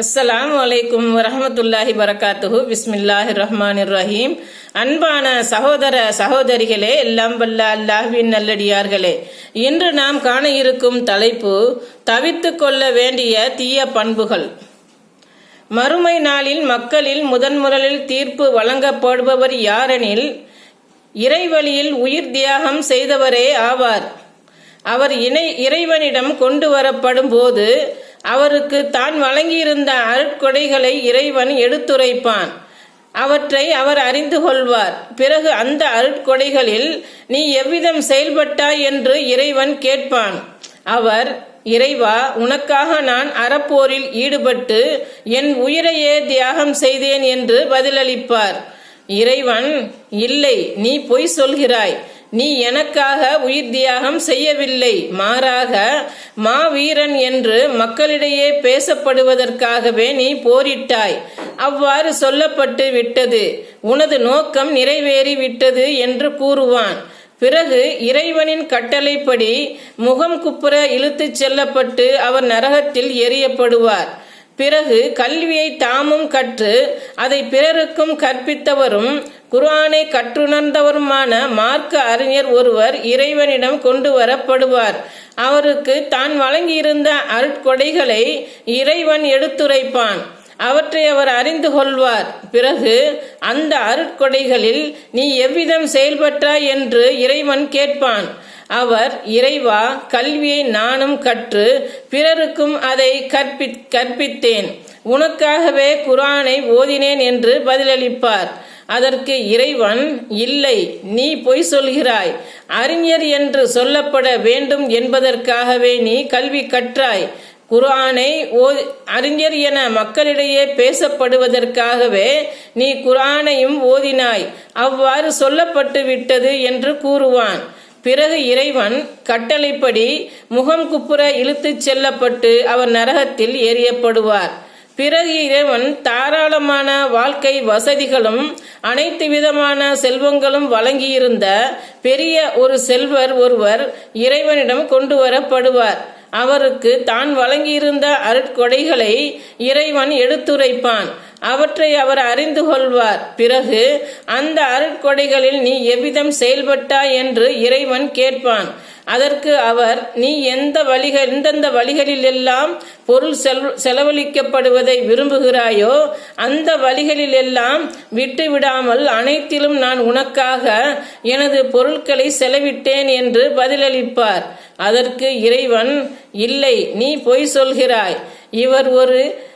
அஸ்ஸலாம் வலைக்கும் வரமத்துல்லாஹி வரகாத்துஹு. பிஸ்மில்லாஹி ரஹ்மான் ரஹீம் அன்பான சகோதர சகோதரிகளே எல்லாம் வல்ல அல்லாஹ்வின் நல்லடியார்களே. இன்று நாம் காண இருக்கும் தலைப்பு தவித்து கொள்ள வேண்டிய தீய பண்புகள். மறுமை நாளில் மக்களில் முதன் முதலில் தீர்ப்பு வழங்கப்படுபவர் யாரெனில் இறைவழியில் உயிர் தியாகம் செய்தவரே ஆவார். அவர் இணை இறைவனிடம் கொண்டு வரப்படும் போது அவருக்கு தான் வழங்கியிருந்த அருட்கொடைகளை இறைவன் எடுத்துரைப்பான். அவற்றை அவர் அறிந்து கொள்வார். பிறகு அந்த அருட்கொடைகளில் நீ எவ்விதம் செயல்பட்டாய்? என்று இறைவன் கேட்பான். அவர் இறைவா உனக்காக நான் அறப்போரில் ஈடுபட்டு என் உயிரையே தியாகம் செய்தேன் என்று பதிலளிப்பார். இறைவன் இல்லை நீ பொய் சொல்கிறாய். நீ எனக்காக உயிர் தியாகம் செய்யவில்லை. மாறாக மாவீரன் என்று மக்களிடையே பேசப்படுவதற்காகவே நீ போரிட்டாய். அவ்வாறு சொல்லப்பட்டு விட்டது. உனது நோக்கம் நிறைவேறி விட்டது என்று கூறுவான். பிறகு இறைவனின் கட்டளைப்படி முகம் குப்புற இழுத்துச் செல்லப்பட்டு அவர் நரகத்தில் எரியப்படுவார் பிறகு கல்வியை தாமும் கற்று அதை பிறருக்கும் கற்பித்தவரும் குர்ஆனை கற்றுணர்ந்தவருமான மார்க்க அறிஞர் ஒருவர் இறைவனிடம் கொண்டு வரப்படுவார். அவருக்கு தான் வழங்கியிருந்த அருட்கொடைகளை இறைவன் எடுத்துரைப்பான். அவற்றை அவர் அறிந்து கொள்வார். பிறகு அந்த அருட்கொடைகளில் நீ எவ்விதம் செயல்பட்டாய்? என்று இறைவன் கேட்பான். அவர் இறைவா கல்வியை நானும் கற்று பிறருக்கும் அதை கற்பி கற்பித்தேன். உனக்காகவே குரானை ஓதினேன் என்று பதிலளிப்பார். அதற்கு இறைவன் இல்லை நீ பொய் சொல்கிறாய். அறிஞர் என்று சொல்லப்பட வேண்டும் என்பதற்காகவே நீ கல்வி கற்றாய். குரானை ஓ அறிஞர் என மக்களிடையே பேசப்படுவதற்காகவே நீ குரானையும் ஓதினாய். அவ்வாறு சொல்லப்பட்டு விட்டது என்று கூறுவான். பிறகு இறைவன் கட்டளைப்படி முகம் குப்புற இழுத்துச் செல்லப்பட்டு அவர் நரகத்தில் எரியப்படுவார் பிறகு இறைவன் தாராளமான வாழ்க்கை வசதிகளும் அனைத்து விதமான செல்வங்களும் வழங்கியிருந்த பெரிய ஒரு செல்வர் ஒருவர் இறைவனிடம் கொண்டு வரப்படுவார். அவருக்கு தான் வழங்கியிருந்த அருட்கொடைகளை இறைவன் எடுத்துரைப்பான். அவற்றை அவர் அறிந்து கொள்வார். பிறகு அந்த அருட்கொடைகளில் நீ எவ்விதம் செயல்பட்டாய்? என்று இறைவன் கேட்பான். அதற்கு அவர் நீ எந்த வழிகள் எந்தெந்த வழிகளில் எல்லாம் பொருள் செல் செலவழிக்கப்படுவதை விரும்புகிறாயோ அந்த வழிகளில் எல்லாம் விட்டு விடாமல் அனைத்திலும் நான் உனக்காக எனது பொருட்களை செலவிட்டேன் என்று பதிலளிப்பார். அதற்கு இறைவன் இல்லை நீ பொய் சொல்கிறாய். இவர் ஒரு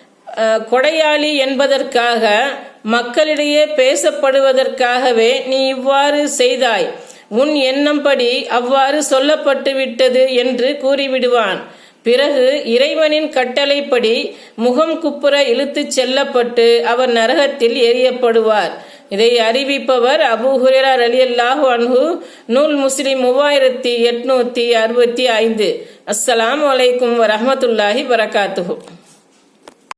கொடையாளி என்பதற்காக மக்களிடையே பேசப்படுவதற்காகவே நீ இவ்வாறு செய்தாய். உன் எண்ணம்படி அவ்வாறு சொல்லப்பட்டு விட்டது என்று கூறிவிடுவான். பிறகு இறைவனின் கட்டளைப்படி முகம் குப்புற இழுத்துச் செல்லப்பட்டு அவர் நரகத்தில் எரியப்படுவார். இதை அறிவிப்பவர் அபு ஹுரேரார் அலி அல்லாஹு அன்ஹு நூல் முஸ்லிம் மூவாயிரத்தி எட்நூத்தி அறுபத்தி ஐந்து. அஸ்ஸலாம் வலைக்கும் வரமத்துல்லாஹி வரகாத்துஹு